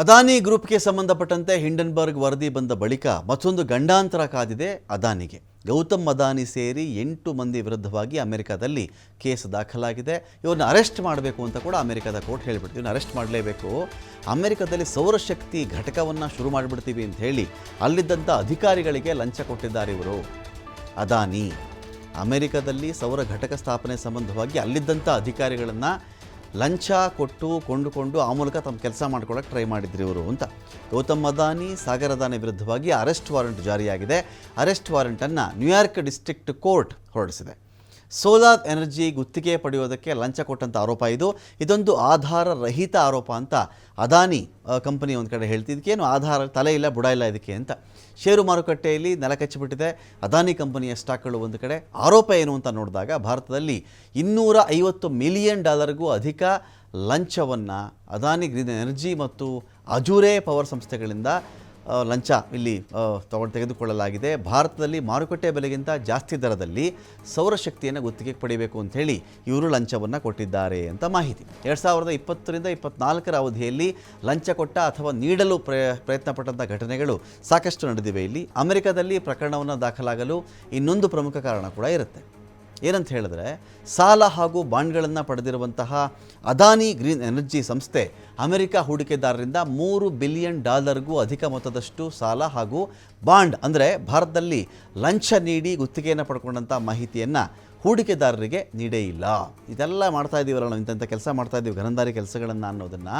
ಅದಾನಿ ಗ್ರೂಪ್ಗೆ ಸಂಬಂಧಪಟ್ಟಂತೆ ಹಿಂಡನ್ಬರ್ಗ್ ವರದಿ ಬಂದ ಬಳಿಕ ಮತ್ತೊಂದು ಗಂಡಾಂತರ ಕಾದಿದೆ ಅದಾನಿಗೆ. ಗೌತಮ್ ಅದಾನಿ ಸೇರಿ ಎಂಟು ಮಂದಿ ವಿರುದ್ಧವಾಗಿ ಅಮೆರಿಕದಲ್ಲಿ ಕೇಸ್ ದಾಖಲಾಗಿದೆ. ಇವನ್ನ ಅರೆಸ್ಟ್ ಮಾಡಬೇಕು ಅಂತ ಕೂಡ ಅಮೆರಿಕದ ಕೋರ್ಟ್ ಹೇಳಿಬಿಡ್ತೀವಿ ಇವ್ರನ್ನ ಅರೆಸ್ಟ್ ಮಾಡಲೇಬೇಕು. ಅಮೆರಿಕದಲ್ಲಿ ಸೌರಶಕ್ತಿ ಘಟಕವನ್ನು ಶುರು ಮಾಡಿಬಿಡ್ತೀವಿ ಅಂತ ಹೇಳಿ ಅಲ್ಲಿದ್ದಂಥ ಅಧಿಕಾರಿಗಳಿಗೆ ಲಂಚ ಕೊಟ್ಟಿದ್ದಾರೆ ಇವರು. ಅದಾನಿ. ಅಮೆರಿಕದಲ್ಲಿ ಸೌರ ಘಟಕ ಸ್ಥಾಪನೆ ಸಂಬಂಧವಾಗಿ ಅಲ್ಲಿದ್ದಂಥ ಅಧಿಕಾರಿಗಳನ್ನು ಲಂಚ ಕೊಟ್ಟು ಕೊಂಡುಕೊಂಡು ಆ ಮೂಲಕ ತಮ್ಮ ಕೆಲಸ ಮಾಡ್ಕೊಳ್ಳೋಕೆ ಟ್ರೈ ಮಾಡಿದ್ರು ಇವರು ಅಂತ. ಗೌತಮ್ ಅದಾನಿ ಸಾಗರ್ ಅದಾನಿ ವಿರುದ್ಧವಾಗಿ ಅರೆಸ್ಟ್ ವಾರೆಂಟ್ ಜಾರಿಯಾಗಿದೆ. ಅರೆಸ್ಟ್ ವಾರೆಂಟನ್ನು ನ್ಯೂಯಾರ್ಕ್ ಡಿಸ್ಟ್ರಿಕ್ಟ್ ಕೋರ್ಟ್ ಹೊರಡಿಸಿದೆ. ಸೋಲಾರ್ ಎನರ್ಜಿ ಗುತ್ತಿಗೆ ಪಡೆಯೋದಕ್ಕೆ ಲಂಚ ಕೊಟ್ಟಂಥ ಆರೋಪ ಇದು. ಇದೊಂದು ಆಧಾರ ರಹಿತ ಆರೋಪ ಅಂತ ಅದಾನಿ ಕಂಪನಿ ಒಂದು ಕಡೆ ಹೇಳ್ತಿದ್ದಕ್ಕೇನು ಆಧಾರ ತಲೆ ಇಲ್ಲ, ಬುಡ ಇಲ್ಲ ಇದಕ್ಕೆ ಅಂತ. ಷೇರು ಮಾರುಕಟ್ಟೆಯಲ್ಲಿ ನೆಲಕಚ್ಚಿಬಿಟ್ಟಿದೆ ಅದಾನಿ ಕಂಪನಿಯ ಸ್ಟಾಕ್ಗಳು ಒಂದು ಕಡೆ. ಆರೋಪ ಏನು ಅಂತ ನೋಡಿದಾಗ ಭಾರತದಲ್ಲಿ ಇನ್ನೂರ ಐವತ್ತು ಮಿಲಿಯನ್ ಡಾಲರ್ಗೂ ಅಧಿಕ ಲಂಚವನ್ನು ಅದಾನಿ ಗ್ರೀನ್ ಎನರ್ಜಿ ಮತ್ತು ಅಜೂರೆ ಪವರ್ ಸಂಸ್ಥೆಗಳಿಂದ ಲಂಚ ಇಲ್ಲಿ ತಗೊಂಡು ತೆಗೆದುಕೊಳ್ಳಲಾಗಿದೆ. ಭಾರತದಲ್ಲಿ ಮಾರುಕಟ್ಟೆ ಬೆಲೆಗಿಂತ ಜಾಸ್ತಿ ದರದಲ್ಲಿ ಸೌರಶಕ್ತಿಯನ್ನು ಗುತ್ತಿಗೆ ಪಡಿಬೇಕು ಹೇಳಿ ಇವರು ಲಂಚವನ್ನು ಕೊಟ್ಟಿದ್ದಾರೆ ಅಂತ ಮಾಹಿತಿ. ಎರಡು ಸಾವಿರದ ಇಪ್ಪತ್ತರಿಂದ ಇಪ್ಪತ್ನಾಲ್ಕರ ಅವಧಿಯಲ್ಲಿ ಲಂಚ ಕೊಟ್ಟ ಅಥವಾ ನೀಡಲು ಪ್ರಯ, ಪ್ರಯತ್ನ ಪಟ್ಟಂಥ ಘಟನೆಗಳು ಸಾಕಷ್ಟು ನಡೆದಿವೆ ಇಲ್ಲಿ. ಅಮೆರಿಕದಲ್ಲಿ ಪ್ರಕರಣವನ್ನು ದಾಖಲಾಗಲು ಇನ್ನೊಂದು ಪ್ರಮುಖ ಕಾರಣ ಕೂಡ ಇರುತ್ತೆ. ಏನಂತ ಹೇಳಿದ್ರೆ, ಸಾಲ ಹಾಗೂ ಬಾಂಡ್ಗಳನ್ನು ಪಡೆದಿರುವಂತಹ ಅದಾನಿ ಗ್ರೀನ್ ಎನರ್ಜಿ ಸಂಸ್ಥೆ ಅಮೆರಿಕ ಹೂಡಿಕೆದಾರರಿಂದ ಮೂರು ಬಿಲಿಯನ್ ಡಾಲರ್ಗೂ ಅಧಿಕ ಮೊತ್ತದಷ್ಟು ಸಾಲ ಹಾಗೂ ಬಾಂಡ್, ಅಂದರೆ ಭಾರತದಲ್ಲಿ ಲಂಚ ನೀಡಿ ಗುತ್ತಿಗೆಯನ್ನು ಪಡ್ಕೊಂಡಂಥ ಮಾಹಿತಿಯನ್ನು ಹೂಡಿಕೆದಾರರಿಗೆ ನೀಡೇ ಇಲ್ಲ. ಇದೆಲ್ಲ ಮಾಡ್ತಾ ಇದ್ದೀವಲ್ಲ ನಾವು ಇಂಥ ಕೆಲಸ ಮಾಡ್ತಾ ಇದ್ದೀವಿ ಗರಂದಾರಿ ಕೆಲಸಗಳನ್ನು ಅನ್ನೋದನ್ನು.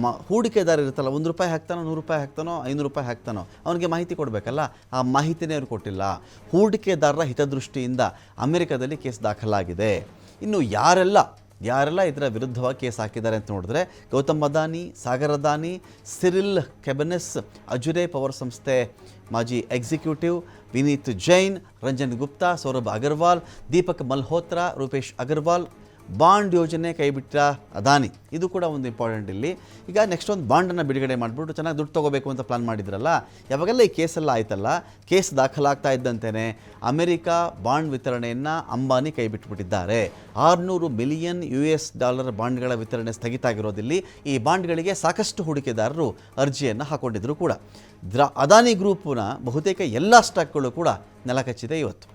ಮ, ಹೂಡಿಕೆದಾರ ಇರುತ್ತಲ್ಲ, ಒಂದು ರೂಪಾಯಿ ಹಾಕ್ತಾನೋ, ನೂರು ರೂಪಾಯಿ ಹಾಕ್ತಾನೋ, ಐನೂರು ರೂಪಾಯಿ ಹಾಕ್ತಾನೋ, ಅವನಿಗೆ ಮಾಹಿತಿ ಕೊಡಬೇಕಲ್ಲ? ಆ ಮಾಹಿತಿನೇ ಅವ್ರು ಕೊಟ್ಟಿಲ್ಲ. ಹೂಡಿಕೆದಾರರ ಹಿತದೃಷ್ಟಿಯಿಂದ ಅಮೆರಿಕದಲ್ಲಿ ಕೇಸ್ ದಾಖಲಾಗಿದೆ. ಇನ್ನು ಯಾರೆಲ್ಲ ಯಾರೆಲ್ಲ ಇದರ ವಿರುದ್ಧವಾಗಿ ಕೇಸ್ ಹಾಕಿದ್ದಾರೆ ಅಂತ ನೋಡಿದ್ರೆ Gautam Adani, Sagar Adani, Cyril Cabanes, Azure power ಸಂಸ್ಥೆ, ಮಾಜಿ ಎಕ್ಸಿಕ್ಯೂಟಿವ್ ವಿನೀತ್ ಜೈನ್, ರಂಜನ್ ಗುಪ್ತಾ, ಸೌರಭ್ ಅಗರ್ವಾಲ್, ದೀಪಕ್ ಮಲ್ಹೋತ್ರಾ, ರೂಪೇಶ್ ಅಗರ್ವಾಲ್ ಬಾಂಡ್ ಯೋಜನೆ ಕೈಬಿಟ್ಟ ಅದಾನಿ. ಇದು ಕೂಡ ಒಂದು ಇಂಪಾರ್ಟೆಂಟ್ ಇಲ್ಲಿ. ಈಗ ನೆಕ್ಸ್ಟ್ ಒಂದು ಬಾಂಡನ್ನು ಬಿಡುಗಡೆ ಮಾಡಿಬಿಟ್ಟು ಚೆನ್ನಾಗಿ ದುಡ್ಡು ತೊಗೋಬೇಕು ಅಂತ ಪ್ಲಾನ್ ಮಾಡಿದ್ರಲ್ಲ, ಯಾವಾಗೆಲ್ಲ ಈ ಕೇಸೆಲ್ಲ ಆಯ್ತಲ್ಲ ಕೇಸ್ ದಾಖಲಾಗ್ತಾ ಇದ್ದಂತೆಯೇ ಅಮೆರಿಕ ಬಾಂಡ್ ವಿತರಣೆಯನ್ನು ಅಂಬಾನಿ ಕೈಬಿಟ್ಬಿಟ್ಟಿದ್ದಾರೆ. ಆರುನೂರು ಮಿಲಿಯನ್ ಯು ಎಸ್ ಡಾಲರ್ ಬಾಂಡ್ಗಳ ವಿತರಣೆ ಸ್ಥಗಿತ ಆಗಿರೋದಿಲ್ಲಿ ಈ ಬಾಂಡ್ಗಳಿಗೆ ಸಾಕಷ್ಟು ಹೂಡಿಕೆದಾರರು ಅರ್ಜಿಯನ್ನು ಹಾಕೊಂಡಿದ್ರು ಕೂಡ. ದ್ರ ಅದಾನಿ ಗ್ರೂಪ್ನ ಬಹುತೇಕ ಎಲ್ಲ ಸ್ಟಾಕ್ಗಳು ಕೂಡ ನೆಲಕಚ್ಚಿದೆ ಇವತ್ತು.